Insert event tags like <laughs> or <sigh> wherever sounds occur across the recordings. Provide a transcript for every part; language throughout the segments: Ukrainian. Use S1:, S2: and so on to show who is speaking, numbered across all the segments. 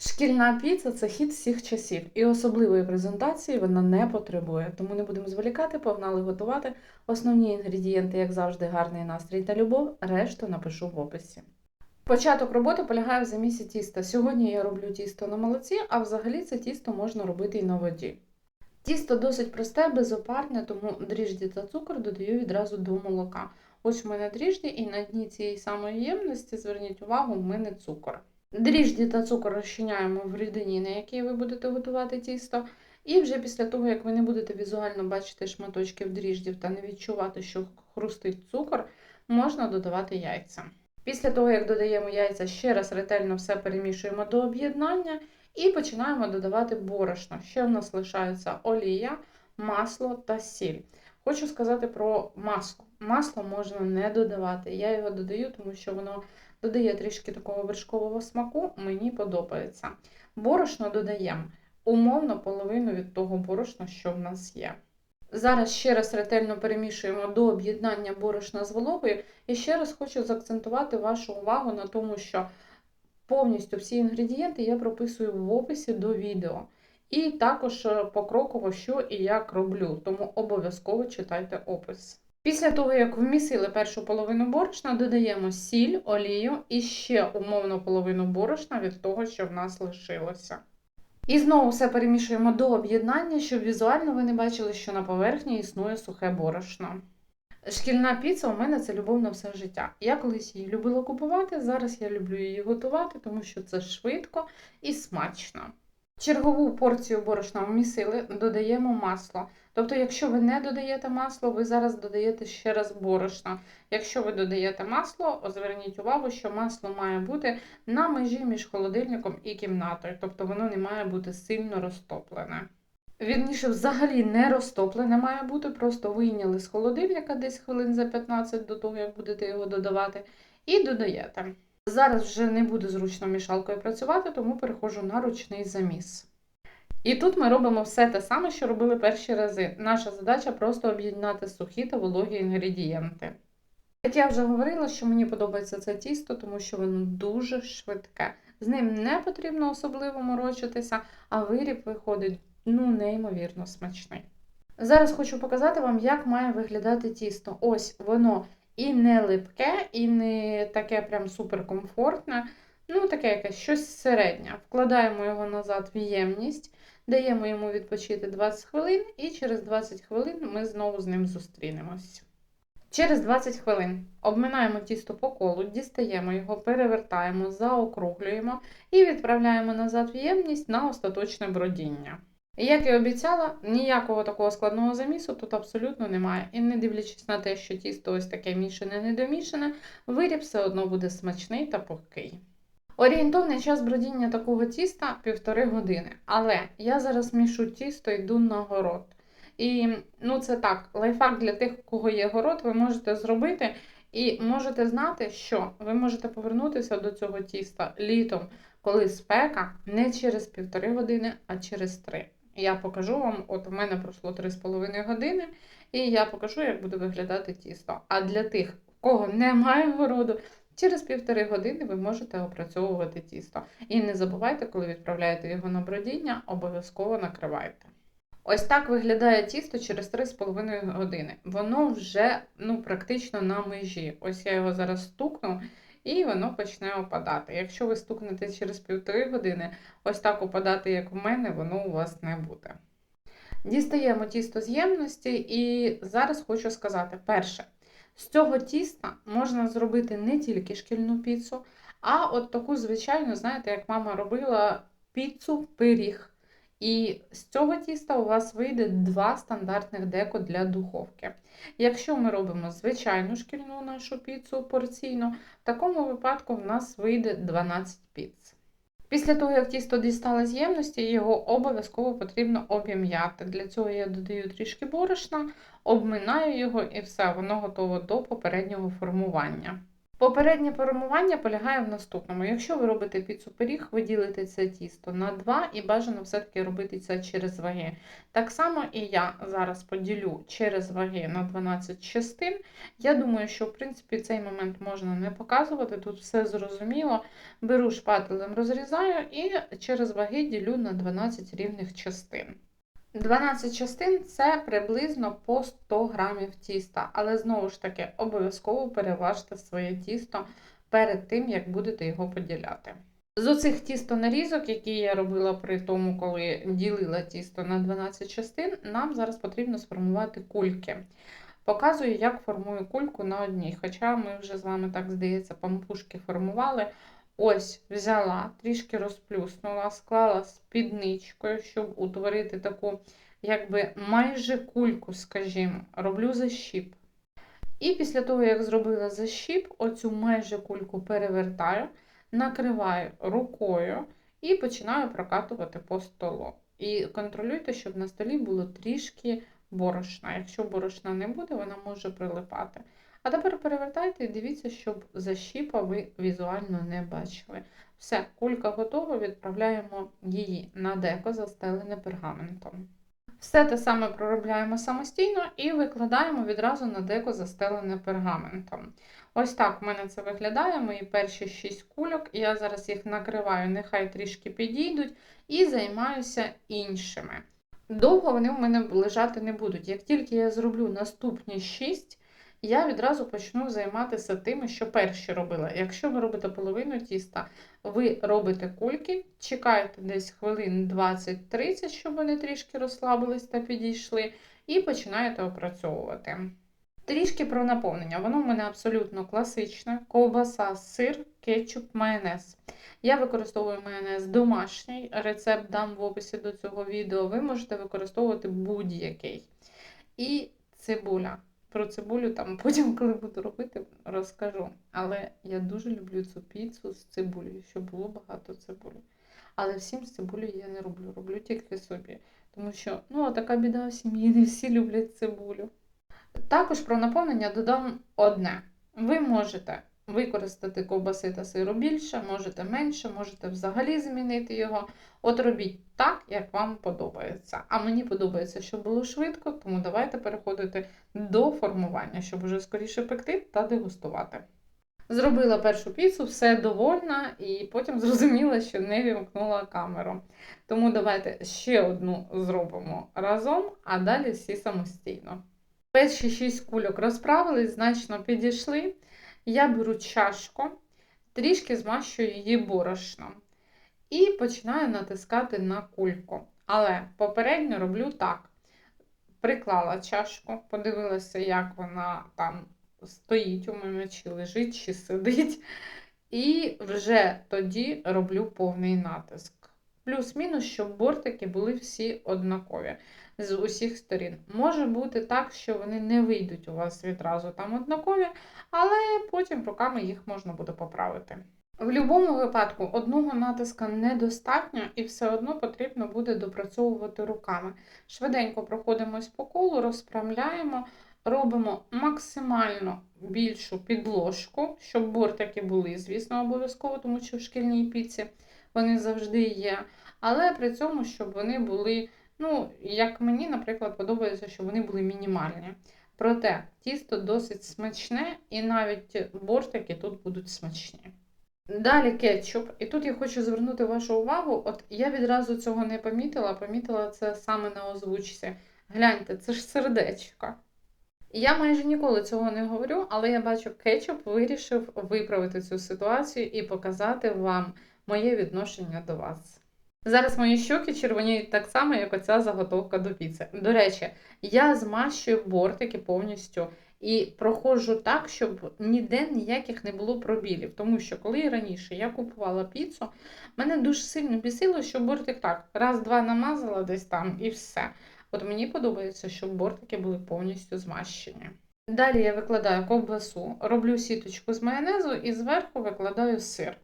S1: Шкільна піца це хід всіх часів, і особливої презентації вона не потребує. Тому не будемо зволікати, погнали готувати. Основні інгредієнти, як завжди, гарний настрій та любов. Решту напишу в описі. Початок роботи полягає в замісі тіста. Сьогодні я роблю тісто на молоці, а взагалі це тісто можна робити і на воді. Тісто досить просте, безопарне, тому дріжджі та цукор додаю відразу до молока. Ось в мене дріжджі, і на дні цієї самої ємності, зверніть увагу, в мене цукор. Дріжджі та цукор розчиняємо в рідині, на якій ви будете готувати тісто. І вже після того, як ви не будете візуально бачити шматочків дріждів та не відчувати, що хрустить цукор, можна додавати яйця. Після того, як додаємо яйця, ще раз ретельно все перемішуємо до об'єднання і починаємо додавати борошно. Ще в нас лишається олія, масло та сіль. Хочу сказати про масло. Масло можна не додавати. Я його додаю, тому що воно додає трішки такого вершкового смаку, мені подобається. Борошно додаємо умовно половину від того борошна, що в нас є. Зараз ще раз ретельно перемішуємо до об'єднання борошна з вологою. І ще раз хочу заакцентувати вашу увагу на тому, що повністю всі інгредієнти я прописую в описі до відео. І також е, покроково, що і як роблю, тому обов'язково читайте опис. Після того, як вмісили першу половину борошна, додаємо сіль, олію і ще умовно половину борошна від того, що в нас лишилося. І знову все перемішуємо до об'єднання, щоб візуально ви не бачили, що на поверхні існує сухе борошно. Шкільна піца у мене це любов на все життя. Я колись її любила купувати, зараз я люблю її готувати, тому що це швидко і смачно. Чергову порцію борошна вмісили, додаємо масло. Тобто, якщо ви не додаєте масло, ви зараз додаєте ще раз борошно. Якщо ви додаєте масло, зверніть увагу, що масло має бути на межі між холодильником і кімнатою, тобто воно не має бути сильно розтоплене. Вірніше, взагалі не розтоплене має бути, просто вийняли з холодильника десь хвилин за 15 до того, як будете його додавати, і додаєте. Зараз вже не буде зручно мішалкою працювати, тому переходжу на ручний заміс. І тут ми робимо все те саме, що робили перші рази. Наша задача просто об'єднати сухі та вологі інгредієнти. Як я вже говорила, що мені подобається це тісто, тому що воно дуже швидке. З ним не потрібно особливо морочитися, а виріб виходить ну, неймовірно смачний. Зараз хочу показати вам, як має виглядати тісто. Ось воно і не липке, і не таке прям суперкомфортне. Ну, таке якесь щось середнє. Вкладаємо його назад в ємність, даємо йому відпочити 20 хвилин, і через 20 хвилин ми знову з ним зустрінемось. Через 20 хвилин обминаємо тісто по колу, дістаємо його, перевертаємо, заокруглюємо і відправляємо назад в ємність на остаточне бродіння. І як і обіцяла, ніякого такого складного замісу тут абсолютно немає. І не дивлячись на те, що тісто ось таке мішане, недомішане, виріб все одно буде смачний та пухкий. Орієнтовний час бродіння такого тіста півтори години. Але я зараз мішу тісто йду на город. І ну це так, лайфхак для тих, у кого є город, ви можете зробити. І можете знати, що ви можете повернутися до цього тіста літом, коли спека не через півтори години, а через три. Я покажу вам, от у мене пройшло 3,5 години, і я покажу, як буде виглядати тісто. А для тих, у кого немає городу, через півтори години ви можете опрацьовувати тісто. І не забувайте, коли відправляєте його на бродіння, обов'язково накривайте. Ось так виглядає тісто через 3,5 години. Воно вже ну, практично на межі. Ось я його зараз стукну, і воно почне опадати. Якщо ви стукнете через півтори години, ось так опадати, як в мене, воно у вас не буде. Дістаємо тісто з ємності, і зараз хочу сказати: перше, з цього тіста можна зробити не тільки шкільну піцу, а от таку звичайну, знаєте, як мама робила піцу пиріг. І з цього тіста у вас вийде два стандартних деко для духовки. Якщо ми робимо звичайну шкільну нашу піцу порційну, в такому випадку в нас вийде 12 піц. Після того, як тісто дістали з ємності, його обов'язково потрібно обім'яти. Для цього я додаю трішки борошна, обминаю його і все, воно готово до попереднього формування. Попереднє формування полягає в наступному. Якщо ви робите піцу пиріг, ви ділите це тісто на 2 і бажано все-таки робити це через ваги. Так само і я зараз поділю через ваги на 12 частин. Я думаю, що в принципі цей момент можна не показувати, тут все зрозуміло. Беру шпателем, розрізаю і через ваги ділю на 12 рівних частин. 12 частин це приблизно по 100 грамів тіста, але знову ж таки обов'язково переважте своє тісто перед тим, як будете його поділяти. З оцих тістонарізок, які я робила при тому, коли ділила тісто на 12 частин, нам зараз потрібно сформувати кульки. Показую, як формую кульку на одній. Хоча ми вже з вами, так здається, пампушки формували. Ось взяла, трішки розплюснула, склала спідничкою, щоб утворити таку, якби майже кульку, скажімо, роблю защіп. І після того, як зробила защіп, оцю майже кульку перевертаю, накриваю рукою і починаю прокатувати по столу. І контролюйте, щоб на столі було трішки борошна. Якщо борошна не буде, вона може прилипати. А тепер перевертайте і дивіться, щоб защіпа ви візуально не бачили. Все, кулька готова, відправляємо її на деко, застелене пергаментом. Все те саме проробляємо самостійно і викладаємо відразу на деко застелене пергаментом. Ось так в мене це виглядає, мої перші 6 кульок. Я зараз їх накриваю, нехай трішки підійдуть, і займаюся іншими. Довго вони в мене лежати не будуть. Як тільки я зроблю наступні 6, я відразу почну займатися тими, що перші робила. Якщо ви робите половину тіста, ви робите кульки, чекаєте десь хвилин 20-30, щоб вони трішки розслабились та підійшли, і починаєте опрацьовувати. Трішки про наповнення. Воно в мене абсолютно класичне: ковбаса, сир, кетчуп, майонез. Я використовую майонез домашній, рецепт дам в описі до цього відео. Ви можете використовувати будь-який. І цибуля. Про цибулю там <laughs> потім, коли буду робити, розкажу. Але я дуже люблю цю піцу з цибулею, щоб було багато цибулі. Але всім з цибулею я не роблю, роблю тільки собі. Тому що ну, така біда в сім'ї, не всі люблять цибулю. Також про наповнення додам одне. Ви можете використати ковбаси та сиру більше, можете менше, можете взагалі змінити його. От робіть так, як вам подобається. А мені подобається, щоб було швидко, тому давайте переходити до формування, щоб вже скоріше пекти та дегустувати. Зробила першу піцу, все довольна, і потім <laughs> зрозуміла, що не вімкнула камеру. Тому давайте ще одну зробимо разом, а далі всі самостійно. Перші 6 кульок розправились, значно підійшли. Я беру чашку, трішки змащую її борошном. І починаю натискати на кульку. Але попередньо роблю так: приклала чашку, подивилася, як вона там стоїть у мене, чи лежить, чи сидить. І вже тоді роблю повний натиск. Плюс-мінус, щоб бортики були всі однакові з усіх сторін. Може бути так, що вони не вийдуть у вас відразу там однакові, але потім руками їх можна буде поправити. В будь-якому випадку одного натиска недостатньо і все одно потрібно буде допрацьовувати руками. Швиденько проходимось по колу, розправляємо, робимо максимально більшу підложку, щоб бортики були, звісно, обов'язково, тому що в шкільній піці вони завжди є. Але при цьому, щоб вони були, ну, як мені, наприклад, подобається, щоб вони були мінімальні. Проте тісто досить смачне, і навіть бортики тут будуть смачні. Далі кетчуп. І тут я хочу звернути вашу увагу, от я відразу цього не помітила, помітила це саме на озвучці. Гляньте, це ж сердечко. Я майже ніколи цього не говорю, але я бачу, кетчуп вирішив виправити цю ситуацію і показати вам моє відношення до вас. Зараз мої щоки червоніють так само, як оця заготовка до піци. До речі, я змащую бортики повністю і проходжу так, щоб ніде ніяких не було пробілів. Тому що, коли раніше я купувала піцу, мене дуже сильно бісило, що бортик так, раз-два намазала десь там і все. От мені подобається, щоб бортики були повністю змащені. Далі я викладаю ковбасу, роблю сіточку з майонезу і зверху викладаю сир.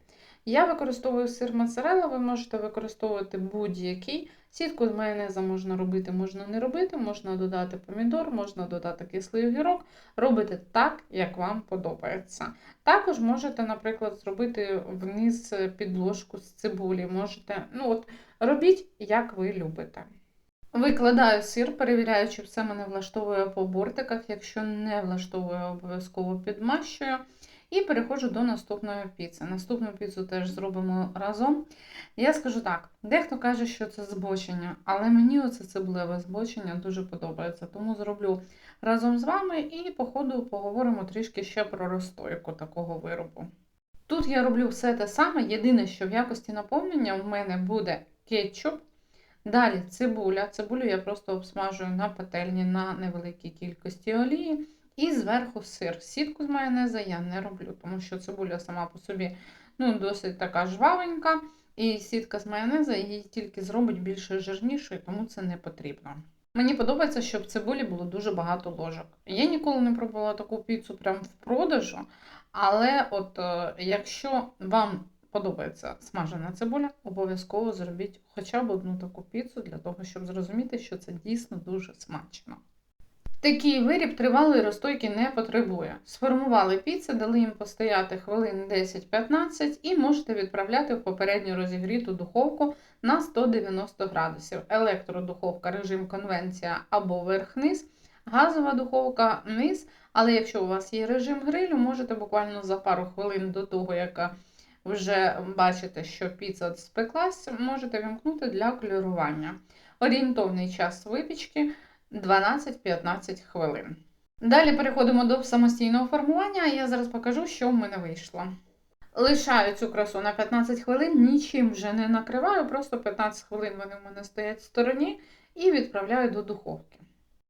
S1: Я використовую сир моцарелла, ви можете використовувати будь-який. Сітку з майонеза можна робити, можна не робити, можна додати помідор, можна додати кислий огірок. Робите так, як вам подобається. Також можете, наприклад, зробити вниз підложку з цибулі. Можете, ну от, робіть, як ви любите. Викладаю сир, перевіряю, чи все мене влаштовує по бортиках. Якщо не влаштовує, обов'язково підмащую. І переходжу до наступної піци. Наступну піцу теж зробимо разом. Я скажу так: дехто каже, що це збочення, але мені оце цибулеве збочення дуже подобається. Тому зроблю разом з вами і, по ходу, поговоримо трішки ще про розстойку такого виробу. Тут я роблю все те саме. Єдине, що в якості наповнення в мене буде кетчуп. Далі цибуля. Цибулю я просто обсмажую на пательні на невеликій кількості олії. І зверху сир. Сітку з майонеза я не роблю, тому що цибуля сама по собі ну, досить така жвавенька. І сітка з майонеза її тільки зробить більше жирнішою, тому це не потрібно. Мені подобається, щоб цибулі було дуже багато ложок. Я ніколи не пробувала таку піцу прямо в продажу, але от е, якщо вам подобається смажена цибуля, обов'язково зробіть хоча б одну таку піцу для того, щоб зрозуміти, що це дійсно дуже смачно. Такий виріб тривалої розстойки не потребує. Сформували піци, дали їм постояти хвилин 10-15 і можете відправляти в попередньо розігріту духовку на 190 градусів. Електродуховка, режим конвенція або верх-низ, газова духовка низ. Але якщо у вас є режим грилю, можете буквально за пару хвилин до того, як вже бачите, що піца спеклась, можете вімкнути для кольорування. Орієнтовний час випічки 12-15 хвилин. Далі переходимо до самостійного формування, я зараз покажу, що в мене вийшло. Лишаю цю красу на 15 хвилин, нічим вже не накриваю, просто 15 хвилин вони в мене стоять в стороні і відправляю до духовки.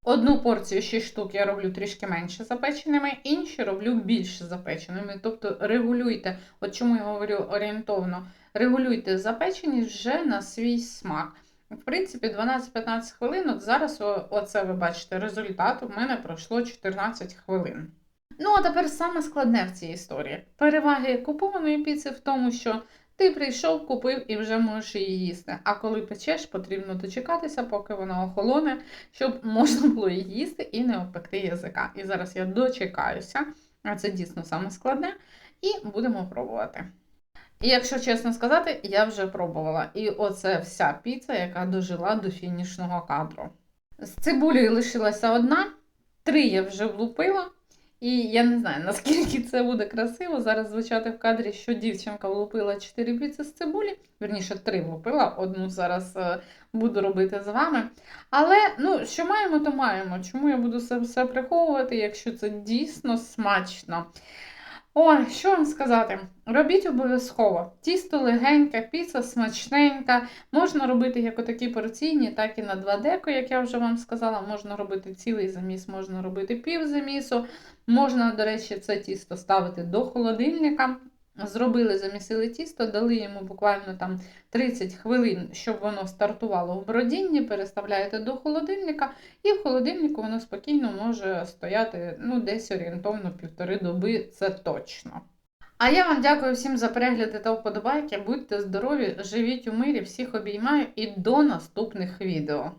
S1: Одну порцію 6 штук я роблю трішки менше запеченими, інші роблю більш запеченими. Тобто регулюйте, от чому я говорю орієнтовно, регулюйте запеченість вже на свій смак. В принципі, 12-15 хвилин. От зараз оце ви бачите результат. У мене пройшло 14 хвилин. Ну, а тепер саме складне в цій історії. Переваги купованої піци в тому, що ти прийшов, купив і вже можеш її їсти. А коли печеш, потрібно дочекатися, поки вона охолоне, щоб можна було її їсти і не обпекти язика. І зараз я дочекаюся, а це дійсно саме складне, і будемо пробувати. І якщо чесно сказати, я вже пробувала. І оце вся піца, яка дожила до фінішного кадру. З цибулею лишилася одна, три я вже влупила. І я не знаю, наскільки це буде красиво зараз звучати в кадрі, що дівчинка влупила 4 піци з цибулі. Вірніше, 3 влупила, одну зараз е, буду робити з вами. Але ну, що маємо, то маємо. Чому я буду це все приховувати, якщо це дійсно смачно? Ой, що вам сказати? Робіть обов'язково. Тісто легеньке, піца смачненька. Можна робити як отакі порційні, так і на 2 деко, як я вже вам сказала. Можна робити цілий заміс, можна робити пів замісу. Можна, до речі, це тісто ставити до холодильника. Зробили, замісили тісто, дали йому буквально там 30 хвилин, щоб воно стартувало в бродінні, переставляєте до холодильника, і в холодильнику воно спокійно може стояти ну, десь орієнтовно півтори доби, це точно. А я вам дякую всім за перегляди та вподобайки. Будьте здорові, живіть у мирі, всіх обіймаю і до наступних відео.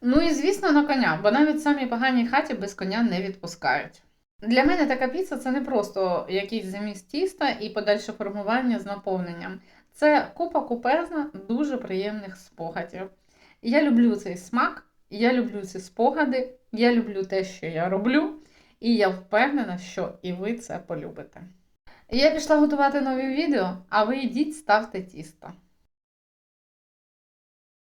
S1: Ну і звісно, на коня, бо навіть самі погані хаті без коня не відпускають. Для мене така піца це не просто якийсь заміст тіста і подальше формування з наповненням. Це купа купезна, дуже приємних спогадів. Я люблю цей смак, я люблю ці спогади, я люблю те, що я роблю, і я впевнена, що і ви це полюбите. Я пішла готувати нові відео, а ви йдіть, ставте тісто.